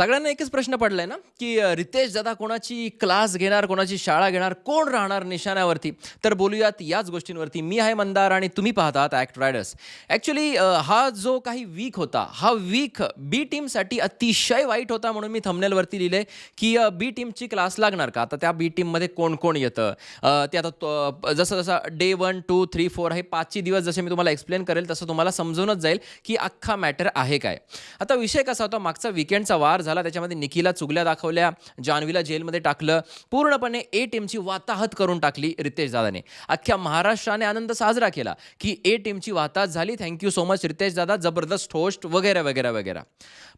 सगळ्यांना एकच प्रश्न पडलाय ना की रितेश दादा कोणाची क्लास घेणार कोणाची शाळा घेणार कोण राहणार निशाण्यावरती? तर बोलूयात याच गोष्टींवरती. मी आहे मंदार आणि तुम्ही पाहतात ॲक्ट रायडर्स ॲक्च्युली हा जो काही वीक होता हा वीक बी टीमसाठी अतिशय वाईट होता म्हणून मी थंबनेलवरती लिहिले की बी टीमची क्लास लागणार का? आता त्या बी टीममध्ये कोण कोण येतं ते आता तो- जसं जसं day one two three four हे पाचही दिवस जसे मी तुम्हाला एक्सप्लेन करेल तसं तुम्हाला समजूनच जाईल की अख्खा मॅटर आहे काय. आता विषय कसा होता? मागचा विकेंडचा वार झाला. त्याच्यामध्ये निकीला चुगल्या दाखवल्या जान्हवीला जेलमध्ये टाकलं. पूर्णपणे ए टीमची वाताहत करून टाकली रितेश दादाने. अख्ख्या महाराष्ट्राने आनंद साजरा केला की ए टीमची वाताहत झाली. थँक्यू सो मच रितेश दादा. जबरदस्त होस्ट वगैरे वगैरे वगैरे.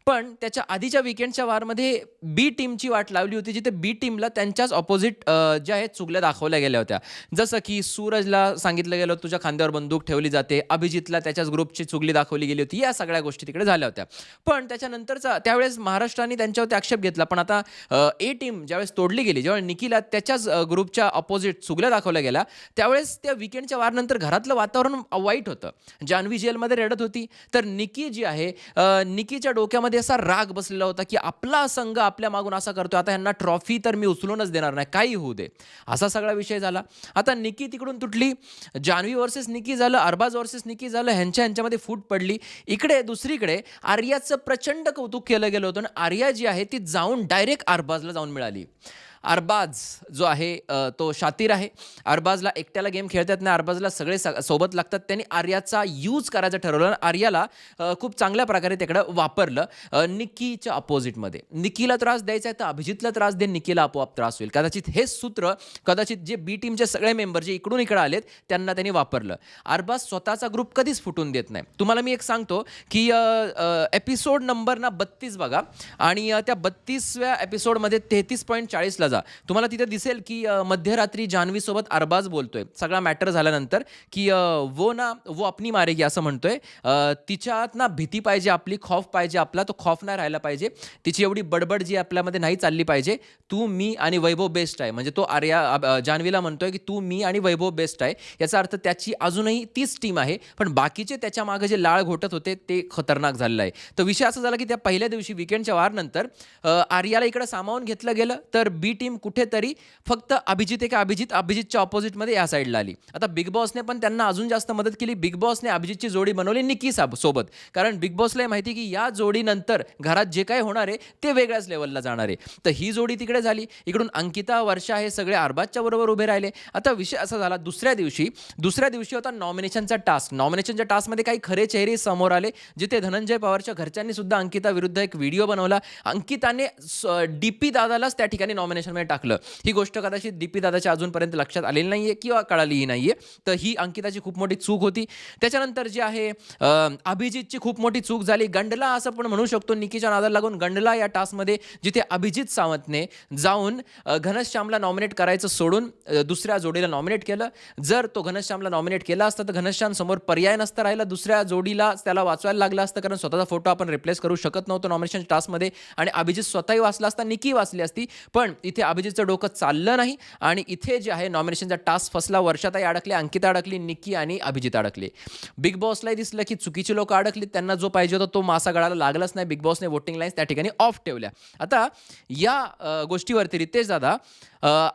पण त्याच्या आधीच्या विकेंडच्या वारमध्ये बी टीमची वाट लावली होती जिथे बी टीमला त्यांच्याच ऑपोजिट ज्या आहेत चुगल्या दाखवल्या गेल्या होत्या. जसं की सूरजला सांगितलं गेलं तुझ्या खांद्यावर बंदूक ठेवली जाते. अभिजितला त्याच्याच ग्रुपची चुगली दाखवली गेली होती. या सगळ्या गोष्टी तिकडे झाल्या होत्या. पण त्याच्यानंतरचा त्यावेळेस महाराष्ट्राने त्यांच्यावरती आक्षेप घेतला. पण आता ए टीम ज्यावेळेस तोडली गेली ज्यावेळेस निकीला त्याच्याच ग्रुपच्या ऑपोजिट चुगल्या दाखवल्या गेल्या त्यावेळेस त्या विकेंडच्या वारनंतर घरातलं वातावरण वाईट होतं. जान्हवी जेलमध्ये रडत होती. तर निकी जी आहे निकीच्या डोक्यामध्ये असा राग बसलेला होता की आपला संघ आपल्या मागून असा करतो आता यांना ट्रॉफी तर मी उचलूनच देणार नाही काही होऊ दे. असा सगळा विषय झाला. आता निकी तिकडून तुटली. जान्हवी वर्सेस निकी झालं अरबाज वर्सेस निकी झालं ह्यांच्या ह्यांच्यामध्ये फूट पडली. इकडे दुसरीकडे आर्याचं प्रचंड कौतुक केलं गेलं होतं आणि आर्या जी आहे ती जाऊन डायरेक्ट आरबाजला जाऊन मिळाली. अरबाज जो आहे तो शातीर आहे. अरबाजला एकट्याला गेम खेळतात येत नाही अरबाजला सगळे स- सोबत लागतात. त्यांनी आर्याचा यूज करायचं ठरवलं आणि आर्याला खूप चांगल्या प्रकारे तिकडं वापरलं. निकीच्या अपोजिटमध्ये निकीला त्रास द्यायचा आहे तर अभिजितला त्रास दे निकीला आपोआप त्रास होईल. कदाचित हेच सूत्र कदाचित जे बी टीमचे सगळे मेंबर जे इकडून इकडे आलेत त्यांना त्यांनी वापरलं. अरबाज स्वतःचा ग्रुप कधीच फुटून देत नाही. तुम्हाला मी एक सांगतो की एपिसोड नंबर ना बत्तीस बघा. आणि त्या बत्तीसव्या एपिसोडमध्ये तेहतीस पॉईंट चाळीसला जा. तुम्हाला तिथे दिसेल की मध्यरात्री जान्हवीसोबत अरबाज बोलतोय. सगळा मॅटर झाल्यानंतर की वो ना वो अपनी मारेगी असं म्हणतोय. तिच्यात ना भीती पाहिजे आपली खौफ पाहिजे आपला तो खौफ नाही राहायला पाहिजे. तिची एवढी बडबड जी आपल्यामध्ये नाही चालली पाहिजे. तू मी आणि वैभव बेस्ट आहे. म्हणजे तो आर्या जान्हवीला म्हणतोय की तू मी आणि वैभव बेस्ट आहे. याचा अर्थ त्याची अजूनही तीच टीम आहे. पण बाकीचे त्याच्यामागे जे लाळ घोटत होते ते खतरनाक झालेलं आहे. तर विषय असा झाला की त्या पहिल्या दिवशी विकेंडच्या वारनंतर आर्याला इकडे सामावून घेतलं गेलं. तर बी टीम कुठेतरी फक्त अभिजित एका अभिजित अभिजितच्या ऑपोजिटमध्ये या साईडला आली. आता बिग बॉसने पण त्यांना अजून जास्त मदत केली. बिग बॉसने अभिजितची जोडी बनवली निकी साब सोबत. कारण बिग बॉसला माहिती की या जोडीनंतर घरात जे काही होणार आहे ते वेगळ्याच लेवलला जाणार आहे. तर ही जोडी तिकडे झाली. इकडून अंकिता वर्षा हे सगळे अरबाजच्या बरोबर उभे राहिले. आता विषय असा झाला दुसऱ्या दिवशी दुसऱ्या दिवशी होता नॉमिनेशनचा टास्क नॉमिनेशनच्या टास्कमध्ये काही खरे चेहरे समोर आले जिथे धनंजय पवारच्या घरच्यांनी सुद्धा अंकिता विरुद्ध एक व्हिडिओ बनवला. अंकिताने डी पी दादालाच त्या ठिकाणी नॉमिनेशन नॉमिनेशनमध्ये टाकलं. ही गोष्ट कदाचित दीपी दादाच्या अजूनपर्यंत लक्षात आलेली नाही आहे किंवा कळालीही नाही आहे तर ही अंकिताची खूप मोठी चूक होती. त्याच्यानंतर जी आहे अभिजितची खूप मोठी चूक झाली. गंडला असं पण म्हणू शकतो निकीच्या नादाला लागून गंडला या टास्कमध्ये जिथे अभिजित सावंतने जाऊन घनश्यामला नॉमिनेट करायचं सोडून दुसऱ्या जोडीला नॉमिनेट केलं. जर तो घनश्यामला नॉमिनेट केला असता तर घनश्याम समोर पर्याय नसता राहिला. दुसऱ्या जोडीला त्याला वाचवायला लागलं असतं कारण स्वतःचा फोटो आपण रिप्लेस करू शकत नव्हतो नॉमिनेशन टास्कमध्ये. आणि अभिजित स्वतःही वाचला असता निकी वाचली असती. पण इथे अभिजितचं डोकं चाललं नाही आणि इथे जे आहे नॉमिनेशनचा टास्क फसला वर्षाताही अडकले अंकिता अडकली निकी आणि अभिजित अडकले. बिग बॉसलाही दिसलं की चुकीची लोक अडकली त्यांना जो पाहिजे होता तो मासा गळाला लागलाच नाही. बिग बॉसने वोटिंग लाईन्स त्या ठिकाणी ऑफ ठेवल्या. आता या गोष्टीवरती रितेश दादा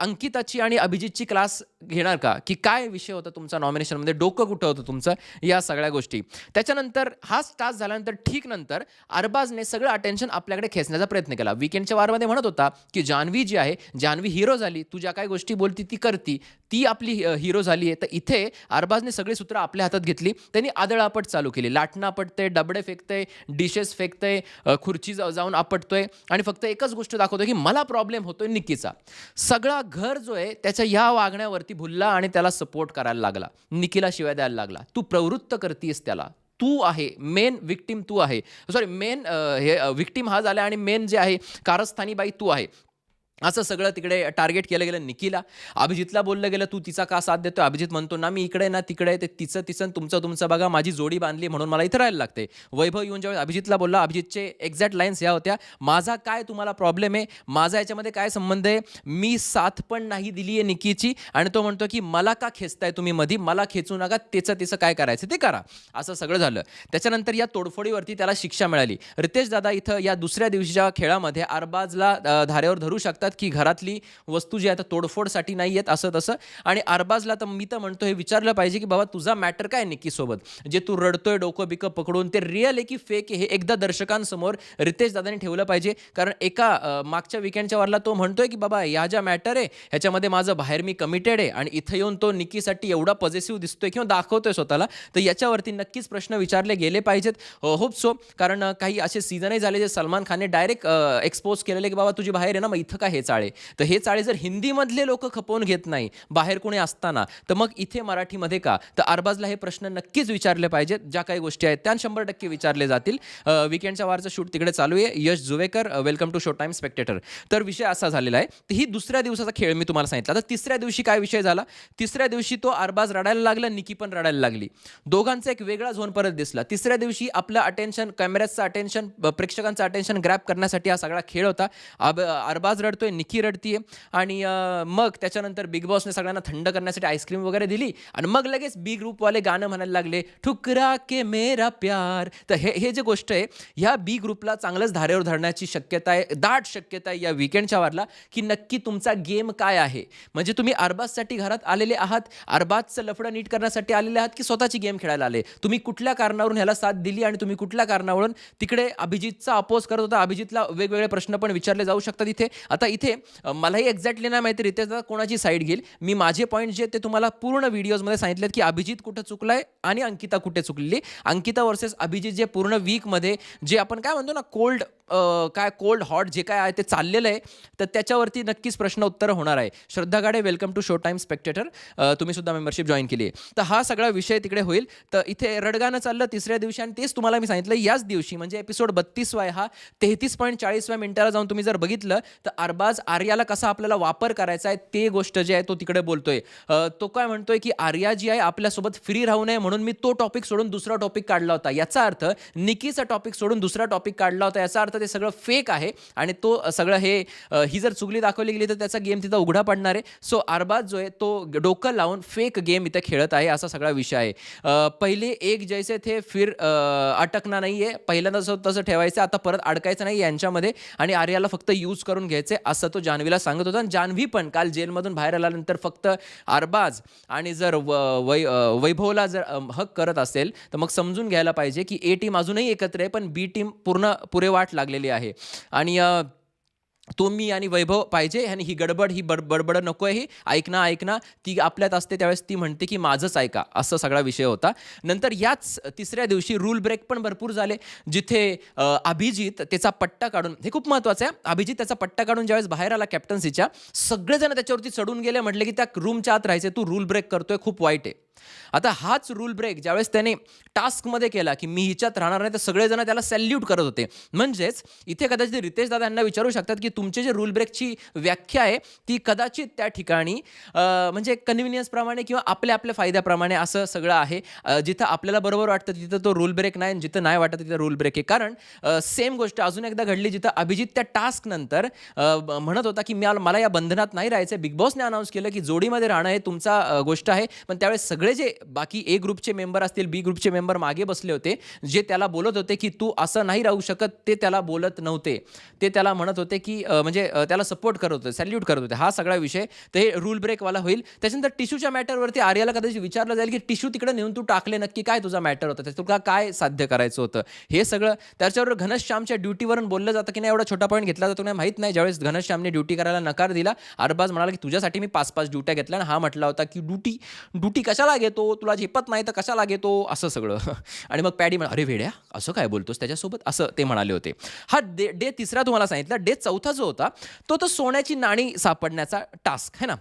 अंकिताची आणि अभिजितची क्लास घेणार का? की काय विषय होता तुमचा नॉमिनेशनमध्ये डोकं कुठं होतं तुमचं? या सगळ्या गोष्टी. त्याच्यानंतर हाच टास्क झाल्यानंतर ठीक नंतर अरबाजने सगळं अटेन्शन आपल्याकडे खेचण्याचा प्रयत्न केला. विकेंडच्या वारमध्ये म्हणत होता की जान्हवी जी आहे जान्हवी हिरो झाली तू ज्या काय गोष्टी बोलती ती करती ती आपली हिरो झाली आहे. तर इथे अरबाजने सगळी सूत्र आपल्या हातात घेतली. त्यांनी आदळापट चालू केली. लाटणं आपटते डबडे फेकते डिशेस फेकतंय खुर्ची जा- जाऊन आपटतोय. आणि फक्त एकच गोष्ट दाखवतोय की मला प्रॉब्लेम होतोय निक्कीचा. सगळा घर जो आहे त्याच्या या वागण्यावरती भुलला आणि त्याला सपोर्ट करायला लागला. निखिला शिवाय द्यायला लागला. तू प्रवृत्त करतीस त्याला. तू आहे मेन विक्टीम तू आहे. सॉरी मेन हे विक्टीम हा झाला आणि मेन जे आहे कारस्थानी बाई तू आहे. असं सगळं तिकडे टार्गेट केलं गेलं निकीला अभिजितला बोललं गेलं तू तिचा का साथ देतो अभिजित म्हणतो ना मी इकडे ना तिकडे ते तिचं तिचं तुमचं तुमचं बघा माझी जोडी बांधली म्हणून मला इथं राहायला लागते. वैभव येऊन जेव्हा अभिजितला बोलला अभिजितचे एक्झॅक्ट लाईन्स ह्या होत्या माझा काय तुम्हाला प्रॉब्लेम आहे? माझा याच्यामध्ये काय संबंध आहे? मी साथ पण नाही दिली आहे निकीची आणि तो म्हणतो की मला का खेचताय तुम्ही मधी? मला खेचू नका त्याचं तिचं काय करायचं ते करा. असं सगळं झालं. त्याच्यानंतर या तोडफोडीवरती त्याला शिक्षा मिळाली. रितेश दादा इथं या दुसऱ्या दिवशीच्या खेळामध्ये अरबाजला धारेवर धरू शकतात. की घरातली वस्तू जी आहे तर तोडफोडसाठी नाही आहेत असं तसं. आणि अरबाजला तर मी तर म्हणतो हे विचारलं पाहिजे की बाबा तुझा मॅटर काय निक्कीसोबत? जे तू रडतोय डोकं बिकं पकडून ते रिअल आहे की फेक हे एकदा दर्शकांसमोर रितेश दादाने ठेवलं पाहिजे. कारण एका मागच्या विकेंडच्या वरला तो म्हणतोय की बाबा या ज्या मॅटर आहे ह्याच्यामध्ये माझं बाहेर मी कमिटेड आहे आणि इथं येऊन तो निकीसाठी एवढा पॉझिटिव्ह दिसतोय किंवा दाखवतोय स्वतःला. तर याच्यावरती नक्कीच प्रश्न विचारले गेले पाहिजेत. होप सो कारण काही असे सीझनही झाले जे सलमान खानने डायरेक्ट एक्सपोज केलेले की बाबा तुझी बाहेर आहे ना मग इथं काय हे चाळे. तर हे चाळे जर हिंदीमधले लोक खपवून घेत नाही बाहेर कोणी असताना तर मग इथे मराठीमध्ये का? तर अरबाजला हे प्रश्न नक्कीच विचारले पाहिजेत. ज्या काही गोष्टी आहेत त्या शंभर टक्के विचारले जातील. विकेंडच्या वारचं शूट तिकडे चालू आहे. Yash Juvekar welcome to show time spectator तर विषय असा झालेला आहे तर ही दुसऱ्या दिवसाचा खेळ मी तुम्हाला सांगितला. तर तिसऱ्या दिवशी काय विषय झाला? तिसऱ्या दिवशी तो अरबाज रडायला लागला निकी पण रडायला लागली. दोघांचा एक वेगळा झोन परत दिसला. तिसऱ्या दिवशी आपलं अटेन्शन कॅमेऱ्याचं अटेन्शन प्रेक्षकांचं अटेन्शन ग्रॅप करण्यासाठी हा सगळा खेळ होता. अब अरबाज रडतोय निकी रडतीये. आणि मग त्याच्यानंतर बिग बॉसने सगळ्यांना थंड करण्यासाठी आईस्क्रीम वगैरे दिली. आणि मग लगेच बी ग्रुपवाले गाणं म्हणायला लागले ठुकरा के मेरा प्यार. तर हे हे जे गोष्ट आहे ह्या बी ग्रुपला चांगलंच धारेवर धरण्याची शक्यता आहे दाट शक्यता आहे या विकेंडच्या वारला की नक्की तुमचा गेम काय आहे. म्हणजे तुम्ही अरबाजसाठी घरात आलेले आहात अरबाजचं लफडं नीट करण्यासाठी आलेले आहात की स्वतःची गेम खेळायला आले? तुम्ही कुठल्या कारणावरून ह्याला साथ दिली आणि तुम्ही कुठल्या कारणावरून तिकडे अभिजितचा अपोज करत होता? अभिजितला वेगवेगळे प्रश्न पण विचारले जाऊ शकतात इथे. आता इथे मलाही एक्झॅक्टली नाही माहिती रितेशदा कोणाची साईड घेईल? मी माझे पॉईंट जे ते तुम्हाला पूर्ण व्हिडिओजमध्ये सांगितलेत की अभिजित कुठं चुकलाय आणि अंकिता कुठे चुकलेली. अंकिता वर्सेस अभिजित जे पूर्ण वीकमध्ये जे आपण काय म्हणतो ना कोल्ड काय कोल्ड हॉट जे काय आहे ते चाललेलं आहे तर त्याच्यावरती नक्कीच प्रश्न उत्तर होणार आहे. Shraddha Gade welcome to show time spectator तुम्ही सुद्धा मेंबरशिप जॉईन केली आहे. तर हा सगळा विषय तिकडे होईल. तर इथे रडगाणं चाललं तिसऱ्या दिवशी आणि तेच तुम्हाला मी सांगितलं याच दिवशी म्हणजे एपिसोड बत्तीसवा आहे हा. तेहतीस पॉईंट चाळीसव्या मिनिटाला जाऊन तुम्ही जर बघितलं तर आज आर्याला कसा आपल्याला वापर करायचा आहे ते गोष्ट जे आहे तो तिकडे बोलतोय. तो काय म्हणतोय की आर्या जी आहे आपल्यासोबत फ्री राहू नये म्हणून मी तो टॉपिक सोडून दुसरा टॉपिक काढला होता. याचा अर्थ निकीचा टॉपिक सोडून दुसरा टॉपिक काढला होता. याचा अर्थ ते सगळं फेक आहे आणि तो सगळं हे ही जर चुगली दाखवली गेली तर त्याचा गेम तिथं उघडा पडणार आहे. सो अरबाज जो आहे तो डोकं लावून फेक गेम इथं खेळत आहे असा सगळा विषय आहे. पहिले एक जैसे थे फिर अ, अटकना नाही आहे पहिल्यांदा जसं तसं ठेवायचं आता परत अडकायचं नाही यांच्यामध्ये आणि आर्याला फक्त यूज करून घ्यायचे असं तो जान्हवीला सांगत होता. आणि जान्हवी पण काल जेलमधून बाहेर आल्यानंतर फक्त अरबाज आणि जर व- वै वैभवला जर हक करत असेल तर मग समजून घ्यायला पाहिजे की ए टीम अजूनही एकत्र आहे पण बी टीम पूर्ण पुरेवाट लागलेली आहे. आणि तो तुम्ही आणि वैभव पाहिजे आणि ही गडबड ही बड बडबड नको आहे ही ऐकना ऐकना ती आपल्यात असते त्यावेळेस ती म्हणते की माझंच ऐका. असं सगळा विषय होता. नंतर याच तिसऱ्या दिवशी रूल ब्रेक पण भरपूर झाले. जिथे अभिजित त्याचा पट्टा काढून हे खूप महत्त्वाचं आहे अभिजित त्याचा पट्टा काढून ज्यावेळेस बाहेर आला कॅप्टन्सीच्या सगळेजण त्याच्यावरती चढून गेले. म्हटले की त्या रूमच्या आत राहायचे तू रूल ब्रेक करतोय खूप वाईट आहे. आता हाच रूल ब्रेक ज्यावेळेस त्याने टास्कमध्ये केला की मी हिच्यात राहणार नाही तर सगळेजण त्याला सॅल्यूट करत होते. म्हणजेच इथे कदाचित रितेश दादा यांना विचारू शकतात की तुमचे जे रूल ब्रेकची व्याख्या आहे ती कदाचित त्या ठिकाणी म्हणजे कन्व्हिनियन्सप्रमाणे किंवा आपल्या आपल्या फायद्याप्रमाणे असं सगळं आहे. जिथं आपल्याला बरोबर वाटतं तिथं तो रूल ब्रेक नाही जिथं नाही वाटत तिथं रूल ब्रेक आहे. कारण सेम गोष्ट अजून एकदा घडली जिथं अभिजित त्या टास्क नंतर म्हणत होता की मला मला या बंधनात नाही राहायचं बिग बॉसने अनाऊन्स केलं की जोडीमध्ये राहणं हे तुमचा गोष्ट आहे. पण त्यावेळेस सगळे सगळे जे बाकी ए ग्रुपचे मेंबर असतील बी ग्रुपचे मेंबर मागे बसले होते जे त्याला बोलत होते की तू असं नाही राहू शकत ते त्याला बोलत नव्हते. ते त्याला म्हणत होते की म्हणजे त्याला सपोर्ट करत होते सॅल्यूट करत होते. हा सगळा विषय. ते रूल ब्रेकवाला होईल. त्याच्यानंतर टिश्यूच्या मॅटरवरती आर्याला कदाचित विचारलं जाईल की टिश्यू तिकडे नेऊन तू टाकले नक्की काय तुझा मॅटर होता? त्यात तुला काय साध्य करायचं होतं? हे सगळं त्याच्यावर घनश्यामच्या ड्युटीवरून बोललं जातं की नाही एवढा छोटा पॉईंट घेतला जातो नाही माहीत नाही. ज्यावेळेस घनश्यामने ड्युटी करायला नकार दिला अरबाज म्हणाला की तुझ्यासाठी मी पाच पाच ड्युट्या घेतल्या आणि हा म्हटला होता की ड्युटी ड्युटी कशाला घेतो तुला झेपत नाही तर कशाला घेतो? असं सगळं. आणि मग पॅडी म्हणा अरे वेड्या असं काय बोलतोस? त्याच्यासोबत असं ते म्हणाले होते. हा डे डे तिसरा तुम्हाला सांगितला. डे चौथा जो होता तो तर सोन्याची नाणी सापडण्याचा टास्क है ना?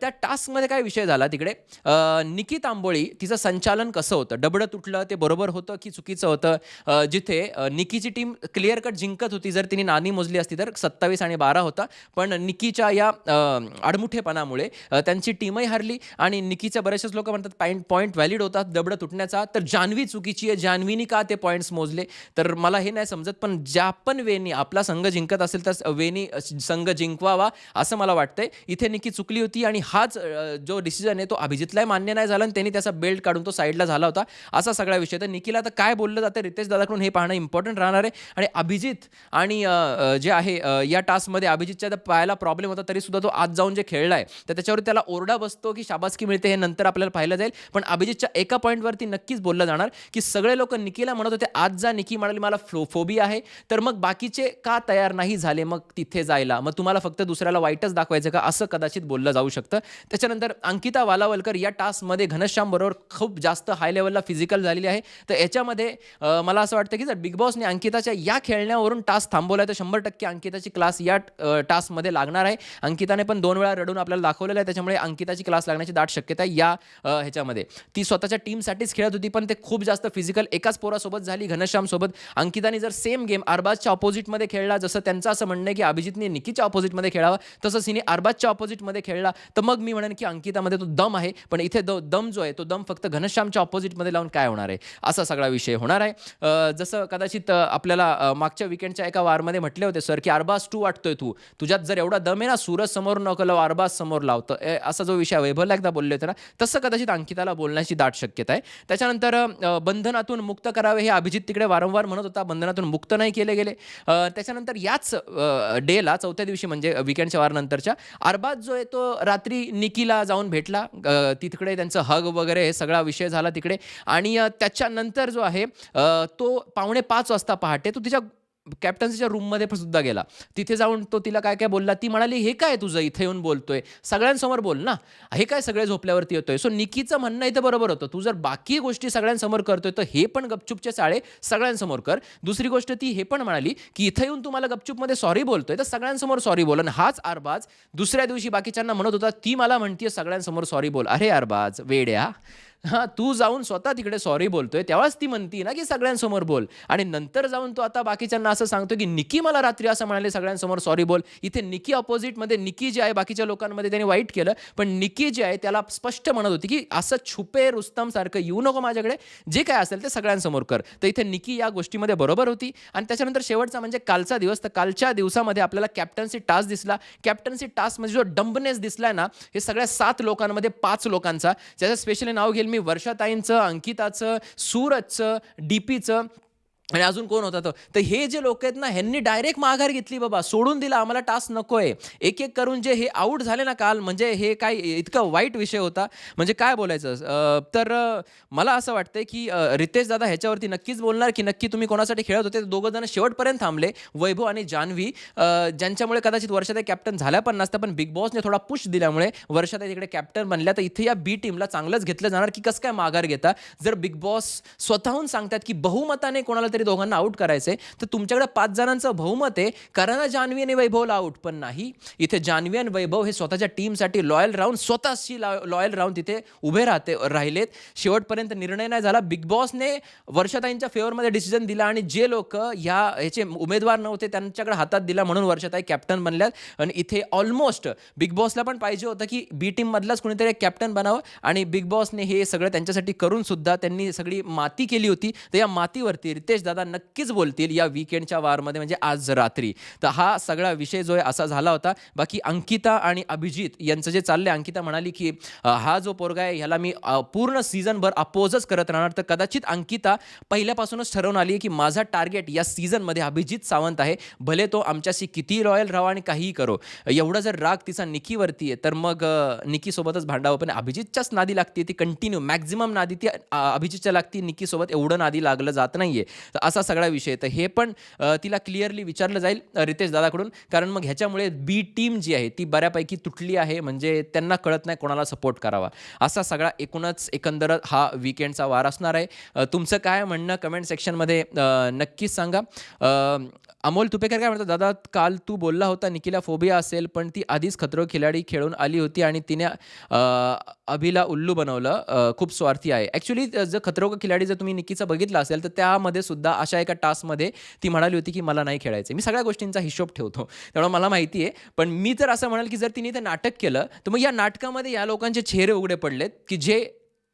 त्या टास्कमध्ये काय विषय झाला तिकडे? अ, निकी तांबोळी तिचं संचालन कसं होतं? डबडं तुटलं ते बरोबर होतं की चुकीचं होतं? जिथे निकीची टीम क्लिअर कट जिंकत होती जर तिने नाणी मोजली असती तर सत्तावीस आणि बारा होता. पण निकीच्या या अडमुठेपणामुळे आडमुठेपणामुळे त्यांची टीमही हरली आणि निकीच्या बरेचसेच लोक म्हणतात पॉईंट पॉईंट व्हॅलिड होता दबडं तुटण्याचा. तर जान्हवी चुकीची आहे जान्हवीनी का ते पॉईंट्स मोजले? तर मला हे नाही समजत पण ज्या पण वेनी आपला संघ जिंकत असेल तर वेनी संघ जिंकवावा असं मला वाटतंय. इथे निकी चुकली होती आणि हाच जो डिसिजन आहे तो अभिजितलाही मान्य नाही झाला आणि त्यांनी त्याचा बेल्ट काढून तो साईडला झाला होता. असा सगळा विषय. तर निकीला आता काय बोललं जातं रितेश दादाकडून हे पाहणं इम्पॉर्टंट राहणार आहे. आणि अभिजित आणि जे आहे या टास्कमध्ये अभिजितच्या तर पायाला प्रॉब्लेम होता तरी सुद्धा तो आज जाऊन जे खेळला आहे तर त्याच्यावर त्याला ओरडा बसतो की शाबासकी मिळते हे नंतर आपल्याला केलं जाईल. पण अभिजितच्या एका पॉईंटवरती नक्कीच बोललं जाणार की सगळे लोक निकीला म्हणत होते आज जा निकी म्हणाली मला फ्लो फोबी आहे. तर मग बाकीचे का तयार नाही झाले? मग तिथे जायला. मग तुम्हाला फक्त दुसऱ्याला वाईटच दाखवायचं का? असं कदाचित बोललं जाऊ शकतं. त्याच्यानंतर अंकिता वालावलकर या टास्कमध्ये घनश्याम बरोबर खूप जास्त हाय लेवलला फिजिकल झालेली आहे. तर याच्यामध्ये मला असं वाटतं की जर बिग बॉसने अंकिताच्या या खेळण्यावरून टास्क थांबवला तर शंभर टक्के अंकिताची क्लास या टास्कमध्ये लागणार आहे. अंकिताने पण दोन वेळा रडून आपल्याला दाखवलेलं आहे. त्याच्यामुळे अंकिताची क्लास लागण्याची दाट शक्यता या ह्याच्यामध्ये. ती स्वतःच्या टीमसाठीच खेळत होती पण ते खूप जास्त फिजिकल एकाच पोरासोबत झाली घनश्यामसोबत अंकिताने जर सेम गेम अरबाजच्या ऑपोजिटमध्ये खेळला जसं त्यांचं असं म्हणणं आहे की अभिजितने निकीच्या ऑपोजिटमध्ये खेळावा तसंच हिने अरबाजच्या ऑपोजिटमध्ये खेळला तर मग मी म्हणेन की अंकितामध्ये तो दम आहे पण इथे द दम जो आहे तो दम फक्त घनश्यामच्या ऑपोजिटमध्ये लावून काय होणार आहे? असा सगळा विषय होणार आहे. जसं कदाचित आपल्याला मागच्या विकेंडच्या एका वारमध्ये म्हटले होते सर की अरबाज टू वाटतोय तू. तुझ्यात जर एवढा दम आहे ना सूरज समोर नको लाव अरबाज समोर लावतं. असा जो विषय वैभवला एकदा बोलले होते ना तसं कदाचित अंकिताला बोलण्याची दाट शक्यता आहे. त्याच्यानंतर बंधनातून मुक्त करावे हे अभिजित तिकडे वारंवार म्हणत होता. बंधनातून मुक्त नाही केले गेले. त्याच्यानंतर याच डेला चौथ्या दिवशी म्हणजे विकेंडच्या वारनंतरच्या अरबाज जो आहे तो रात्री निकीला जाऊन भेटला. ती तिकडे त्यांचं हग वगैरे हे सगळा विषय झाला तिकडे. आणि त्याच्यानंतर जो आहे तो पावणे पाच वाजता पहाटे तो तिच्या कॅप्टन्सीच्या रूममध्ये सुद्धा गेला. तिथे जाऊन तो तिला काय काय बोलला ती म्हणाली हे काय तुझं इथे येऊन बोलतोय? सगळ्यांसमोर बोल ना. हे काय सगळे झोपल्यावरती येतोय? सो निकीचं म्हणणं इथं बरोबर होतं. तू जर बाकी गोष्टी सगळ्यांसमोर करतोय तर हे पण गपचूपचे चाळे सगळ्यांसमोर कर. दुसरी गोष्ट ती हे पण म्हणाली की इथं येऊन तुम्हाला गपचूपमध्ये सॉरी बोलतोय तर सगळ्यांसमोर सॉरी बोल. आणि हाच अरबाज दुसऱ्या दिवशी बाकीच्यांना म्हणत होता ती मला म्हणतीये सगळ्यांसमोर सॉरी बोल. अरे अरबाज वेड्या हां तू जाऊन स्वतः तिकडे सॉरी बोलतोय तेव्हाच ती म्हणती ना की सगळ्यांसमोर बोल. आणि नंतर जाऊन तो आता बाकीच्यांना असं सांगतो की निकी मला रात्री असं म्हणाले सगळ्यांसमोर सॉरी बोल. इथे निकी ऑपोजिटमध्ये निकी जे आहे बाकीच्या लोकांमध्ये त्याने वाईट केलं पण निकी जे आहे त्याला स्पष्ट म्हणत होती की असं छुपे रुस्तम सारखं येऊ नको माझ्याकडे जे काय असेल ते सगळ्यांसमोर कर. तर इथे निकी या गोष्टीमध्ये बरोबर होती. आणि त्याच्यानंतर शेवटचा म्हणजे कालचा दिवस तर कालच्या दिवसामध्ये आपल्याला कॅप्टन्सी टास्क दिसला. कॅप्टन्सी टास्क म्हणजे जो डंबनेस दिसलाय ना हे सगळ्या सात लोकांमध्ये पाच लोकांचा ज्याचं स्पेशली नाव घेईल मी वर्षाताईंचं अंकिताचं सूरजचं डीपीचं आणि अजून कोण होता तो? तर हे जे लोक आहेत ना ह्यांनी डायरेक्ट माघार घेतली बाबा. सोडून दिला आम्हाला टास्क नको आहे एक एक करून जे हे आऊट झाले ना काल म्हणजे हे काय इतका वाईट विषय होता. म्हणजे काय बोलायचं? तर मला असं वाटतंय की रितेश दादा ह्याच्यावरती नक्कीच बोलणार की नक्की तुम्ही कोणासाठी खेळत होते? दोघं जण शेवटपर्यंत थांबले वैभव आणि जान्हवी. ज्यांच्यामुळे कदाचित वर्षात कॅप्टन झाल्या पण नसतं पण बिग बॉसने थोडा पुश दिल्यामुळे वर्षात तिकडे कॅप्टन बनल्या. तर इथे या बी टीमला चांगलंच घेतलं जाणार की कसं काय माघार घेता? जर बिग बॉस स्वतःहून सांगतात की बहुमताने कोणाला तरी दोघांना आऊट करायचंय तर तुमच्याकडे पाच जणांचं बहुमत आहे. करा जान्हवी आणि वैभवला आऊट पण नाही. इथे जान्हवी आणि वैभव हे स्वतःच्या टीमसाठी लॉयल राहून स्वतःशी लॉयल राहून तिथे उभे राहते राहिलेत. शेवटपर्यंत निर्णय नाही झाला. बिग बॉसने वर्षाताईंच्या फेवरमध्ये डिसिजन दिला आणि जे लोक ह्या ह्याचे उमेदवार नव्हते त्यांच्याकडे हातात दिला म्हणून वर्षाताई कॅप्टन बनल्यात. आणि इथे ऑलमोस्ट बिग बॉसला पण पाहिजे होतं की बी टीममधलाच कुणीतरी एक कॅप्टन बनावं. आणि बिग बॉसने हे सगळं त्यांच्यासाठी करून सुद्धा त्यांनी सगळी माती केली होती. तर या मातीवरती रितेश दादा नक्कीच बोलतील या विकेंडच्या वारमध्ये म्हणजे आज रात्री. तर हा सगळा विषय जो आहे असा झाला होता. बाकी अंकिता आणि अभिजित यांचं जे चाललं आहे अंकिता म्हणाली की हा जो पोरगा आहे ह्याला मी पूर्ण सीझनभर अपोजच करत राहणार. तर कदाचित अंकिता पहिल्यापासूनच ठरवून आली आहे की माझा टार्गेट या सीझनमध्ये अभिजित सावंत आहे. भले तो आमच्याशी किती रॉयल राहा आणि काहीही करो. एवढा जर राग तिचा निकीवरती आहे तर मग निकीसोबतच भांडावं. पण अभिजितच्याच नादी लागते ती कंटिन्यू मॅक्झिमम नादी ती अभिजितच्या लागती निकीसोबत एवढं नादी लागलं जात नाहीये. तर असा सगळा विषय तर हे पण तिला क्लिअरली विचारलं जाईल रितेश दादाकडून. कारण मग ह्याच्यामुळे बी टीम जी आहे ती बऱ्यापैकी तुटली आहे. म्हणजे त्यांना कळत नाही कोणाला सपोर्ट करावा. असा सगळा एकूणच एकंदर हा विकेंडचा वार असणार आहे. तुमचं काय म्हणणं कमेंट सेक्शनमध्ये नक्कीच सांगा. अमोल तुपेकर काय म्हणतात दादा काल तू बोलला होता निकिला फोबिया असेल पण ती आधीच खतरो खिलाडी खेळून आली होती आणि तिने अभिला उल्लू बनवलं. खूप स्वार्थी आहे. ॲक्च्युली जर खतरो खिलाडी जर तुम्ही निकीचं बघितलं असेल तर त्यामध्ये सुद्धा अशा एका टास्कमध्ये ती म्हणाली होती की मला नाही खेळायचं मी सगळ्या गोष्टींचा हिशोब ठेवतो. त्यामुळे मला माहिती आहे पण मी तर असं म्हणाल की जर तिने ते नाटक केलं तर मग या नाटकामध्ये या लोकांचे चेहरे उघडे पडलेत की जे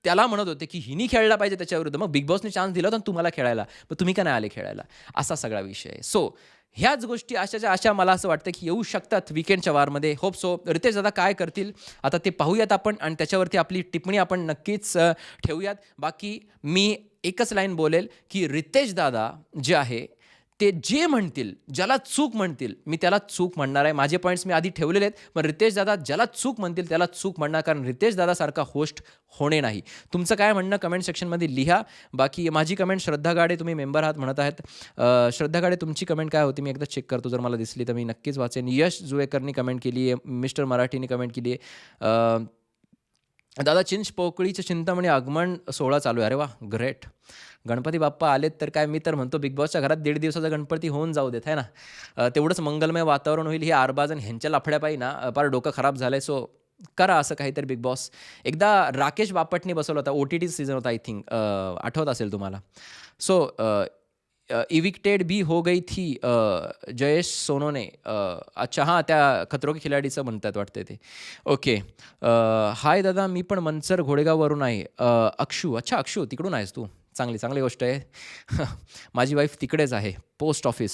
त्याला म्हणत होते की हिनी खेळला पाहिजे त्याच्याविरुद्ध मग बिग बॉसने चान्स दिला होता तुम्हाला खेळायला. मग तुम्ही का नाही आले खेळायला? असा सगळा विषय आहे. सो ह्याच गोष्टी अशाच्या अशा मला असं वाटतं की येऊ शकतात विकेंडच्या वारमध्ये. होप सो रितेश दादा काय करतील? आता ते पाहूयात आपण आणि त्याच्यावरती आपली टिप्पणी आपण नक्कीच ठेवूयात. बाकी मी एकच लाईन बोलेल की रितेश दादा जे आहे ते जे म्हणतील ज्याला चूक म्हणतील मी त्याला चूक म्हणणार आहे. माझे पॉईंट्स मी आधी ठेवलेले आहेत पण रितेश दादा ज्याला चूक म्हणतील त्याला चूक म्हणणार कारण रितेश दादासारखा होस्ट होणे नाही. तुमचं काय म्हणणं कमेंट सेक्शनमध्ये लिहा. बाकी माझी कमेंट श्रद्धा गाडे तुम्ही मेंबर आहात म्हणत आहेत. श्रद्धा गाडे तुमची कमेंट काय होती? मी एकदा चेक करतो जर मला दिसली तर मी नक्कीच वाचेन. यश जुवेकरनी कमेंट केली आहे मिस्टर मराठीने कमेंट केली आहे दादा चिंच पोकळीचे चिंतामणी आगमन सोहळा चालू आहे. अरे वा ग्रेट गणपती बाप्पा आलेत तर काय? मी तर म्हणतो बिग बॉसच्या घरात दीड दिवसाचा गणपती होऊन जाऊ देत आहे ना? तेवढंच मंगलमय वातावरण होईल हे आरबाजन ह्यांच्या लफड्यापायी ना फार डोकं खराब झालं आहे सो करा असं काहीतरी बिग बॉस एकदा राकेश बापटने बसवलं होता ओ टी टी सीझन होता आय थिंक आठवत असेल तुम्हाला? सो इविक्टेड भी हो गई थी जयेश सोनोने. अच्छा हां त्या खतरो के खिलाडीचं म्हणतात वाटते ते. ओके. हाय दादा मी पण मनसर घोडेगाववरून आहे. अक्षू अच्छा अक्षू तिकडून आहेस तू. चांगली चांगली गोष्ट आहे. माझी वाईफ तिकडेच आहे पोस्ट ऑफिस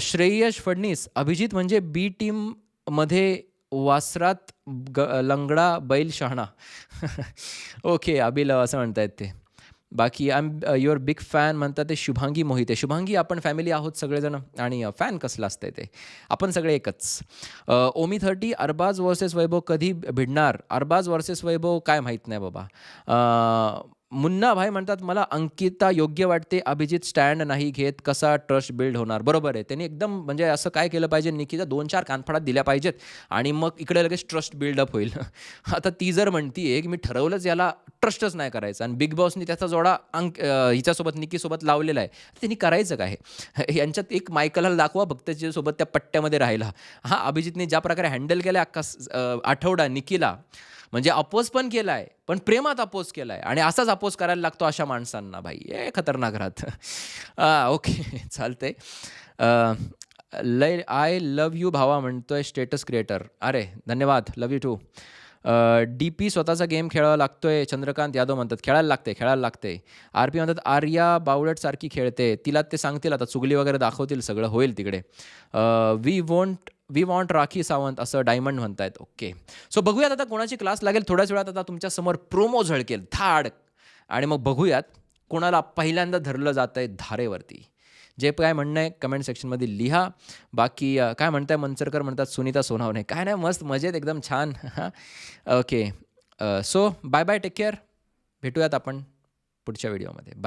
श्रेयश फडणीस अभिजित म्हणजे बी टीममध्ये वासरात ग लंगडा बैल शहाणा. ओके अबिल असं म्हणतायत ते. बाकी I am your big fan म्हणतात ते शुभांगी मोहिते. शुभांगी आपण फॅमिली आहोत सगळेजण. आणि uh, फॅन कसलं असतंय ते? आपण सगळे एकच. Uh, ओमी थर्टी अरबाज वर्सेस वैभव कधी भिडणार? अरबाज वर्सेस वैभव काय माहीत नाही बाबा. Uh, मुन्ना भाई म्हणतात मला अंकिता योग्य वाटते अभिजित स्टँड नाही घेत कसा ट्रस्ट बिल्ड होणार? बरोबर आहे. त्यांनी एकदम म्हणजे असं काय केलं पाहिजे निकिता दोन चार कानफडात दिल्या पाहिजेत आणि मग इकडे लगेच ट्रस्ट बिल्डअप होईल. आता ती जर म्हणतीये की मी ठरवलंच याला ट्रस्टच नाही करायचं आणि बिग बॉसनी त्याचा जोडा अंक हिच्यासोबत निकीसोबत लावलेला आहे. त्यांनी करायचं काय? यांच्यात एक मायकलला दाखवा फक्त सोबत त्या पट्ट्यामध्ये राहिला. हा अभिजितने ज्या प्रकारे हँडल केला अख्खा आठवडा निकीला म्हणजे अपोज पण केलाय पण प्रेमात अपोज केलाय. आणि असाच अपोज करायला लागतो अशा माणसांना भाई. ए खतरनाक राहत. ओके चालतंय. लय आय लव यू भावा म्हणतोय स्टेटस क्रिएटर अरे धन्यवाद. Love you too D P स्वतःचा गेम खेळावा लागतोय चंद्रकांत यादव म्हणतात खेळायला लागते खेळायला लागते आर पी म्हणतात आर्या बावळटसारखी खेळते. तिला ते सांगतील आता चुगली वगैरे दाखवतील सगळं होईल तिकडे. We want we want Rakhi Sawant असं डायमंड म्हणतायत. ओके. सो बघूयात आता कोणाची क्लास लागेल. थोड्याच वेळात आता तुमच्यासमोर प्रोमो झळकेल. थाड आणि मग बघूयात कोणाला पहिल्यांदा धरलं जात आहे धारेवरती. जे काय म्हणणं आहे कमेंट सेक्शनमध्ये लिहा. बाकी काय म्हणताय मनसरकर? म्हणतात सुनीता सोनावणे. काय नाही मस्त मजेत एकदम छान. Okay so bye bye take care भेटूयात आपण पुढच्या व्हिडिओमध्ये